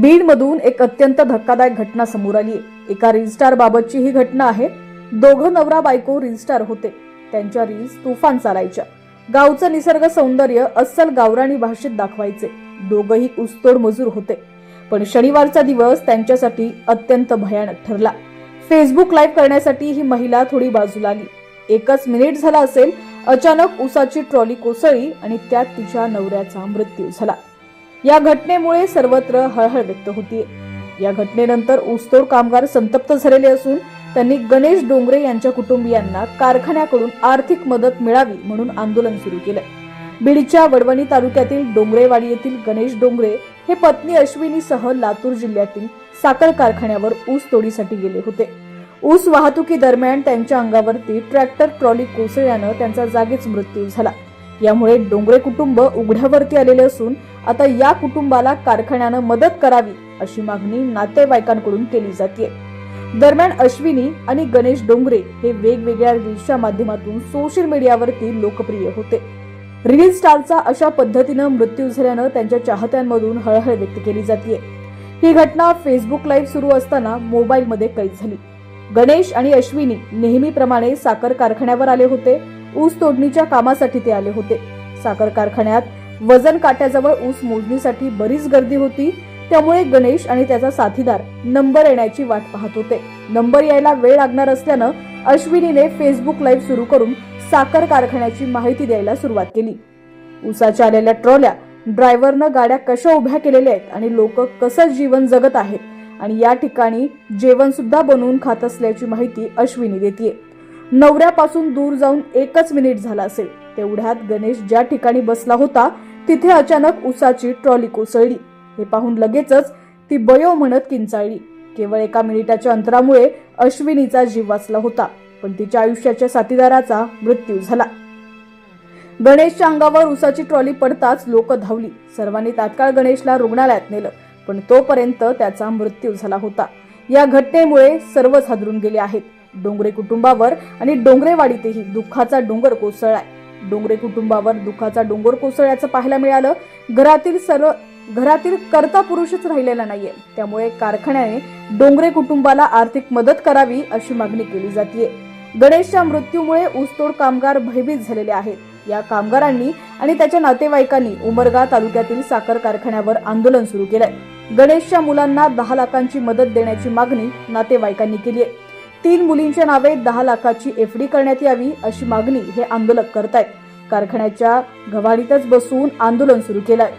बीडमधून एक अत्यंत धक्कादायक घटना समोर आली आहे. एका रिलस्टार बाबतची ही घटना आहे. दोघं नवरा बायको रिलस्टार होते. त्यांच्या रील्स तुफान चालायच्या. गावचं निसर्ग सौंदर्य अस्सल गावराणी भाषेत दाखवायचे. दोघंही उस्तोड मजूर होते. पण शनिवारचा दिवस त्यांच्यासाठी अत्यंत भयानक ठरला. फेसबुक लाईव्ह करण्यासाठी ही महिला थोडी बाजूला आली. एकच मिनिट झाला असेल अचानक उसाची ट्रॉली कोसळली आणि त्यात तिच्या नवऱ्याचा मृत्यू झाला. या घटनेमुळे सर्वत्र हळहळ व्यक्त होती या घटनेनंतर ऊसतोड कामगार संतप्त झालेले असून त्यांनी गणेश डोंगरे यांच्या कुटुंबियांना कारखान्याकडून आर्थिक मदत मिळावी म्हणून आंदोलन सुरू केलं बीडच्या वडवणी तालुक्यातील डोंगरेवाडी येथील गणेश डोंगरे हे पत्नी अश्विनीसह लातूर जिल्ह्यातील साखर कारखान्यावर ऊस तोडीसाठी गेले होते. ऊस वाहतुकी दरम्यान त्यांच्या अंगावरती ट्रॅक्टर ट्रॉली कोसळल्यानं त्यांचा जागीच मृत्यू झाला. यामुळे डोंगरे कुटुंब उघड्यावरती आलेले असून आता या कुटुंबाला कारखान्यानं मदत करावी अशी मागणी नातेवाईकांकडून केली जाते दरम्यान अश्विनी आणि गणेश डोंगरे हे वेगवेगळ्या रील्सच्या माध्यमातून सोशल मीडियावरती लोकप्रिय होते. रील स्टारचा अशा पद्धतीनं मृत्यू झाल्यानं त्यांच्या चाहत्यांमधून हळहळ व्यक्त केली जाते ही घटना फेसबुक लाईव्ह सुरू असताना मोबाईलमध्ये कैद झाली. गणेश आणि अश्विनी नेहमीप्रमाणे साखर कारखान्यावर आले होते ऊस तोडणीच्या कामासाठी ते आले होते. साखर कारखान्यात वजन काट्याजवळ ऊस मोजणीसाठी बरीच गर्दी होती. त्यामुळे गणेश आणि त्याचा साथीदार नंबर येण्याची वाट पाहत होते. नंबर यायला वेळ लागणार असल्यानं अश्विनीने फेसबुक लाईव्ह सुरू करून साखर कारखान्याची माहिती द्यायला सुरुवात केली. ऊसाच्या आलेल्या ट्रॉल्या ड्रायव्हरनं गाड्या कशा उभ्या केलेल्या आहेत आणि लोक कसं जीवन जगत आहेत आणि या ठिकाणी जेवण सुद्धा बनवून खात असल्याची माहिती अश्विनी देते नवऱ्यापासून दूर जाऊन एकच मिनिट झाला असेल. तेवढ्यात गणेश ज्या ठिकाणी बसला होता तिथे अचानक उसाची ट्रॉली कोसळली. हे पाहून लगेचच ती बयो म्हणत किंचाळली. केवळ एका मिनिटाच्या अंतरामुळे अश्विनीचा जीव वाचला होता पण तिच्या आयुष्याच्या साथीदाराचा मृत्यू झाला. गणेशच्या अंगावर उसाची ट्रॉली पडताच लोक धावली. सर्वांनी तात्काळ गणेशला रुग्णालयात नेलं पण तोपर्यंत त्याचा मृत्यू झाला होता. या घटनेमुळे सर्वच हादरून गेले आहेत. डोंगरे कुटुंबावर आणि डोंगरेवाडीतही दुःखाचा डोंगर कोसळलाय. डोंगरे कुटुंबावर दुःखाचा डोंगर कोसळल्याचं पाहायला मिळालं. घरातील सर्व घरातील कर्ता पुरुषच राहिलेला नाहीये. त्यामुळे कारखान्याने डोंगरे कुटुंबाला आर्थिक मदत करावी अशी मागणी केली जाते गणेशच्या मृत्यूमुळे ऊसतोड कामगार भयभीत झालेले आहेत. या कामगारांनी आणि त्याच्या नातेवाईकांनी उमरगा तालुक्यातील साखर कारखान्यावर आंदोलन सुरू केलंय. गणेशच्या मुलांना दहा लाखांची मदत देण्याची मागणी नातेवाईकांनी केली आहे तीन मुलींच्या नावे दहा लाखाची एफ डी करण्यात यावी अशी मागणी हे आंदोलक करतायत. कारखान्याच्या गव्हाणीतच बसून आंदोलन सुरू केलंय.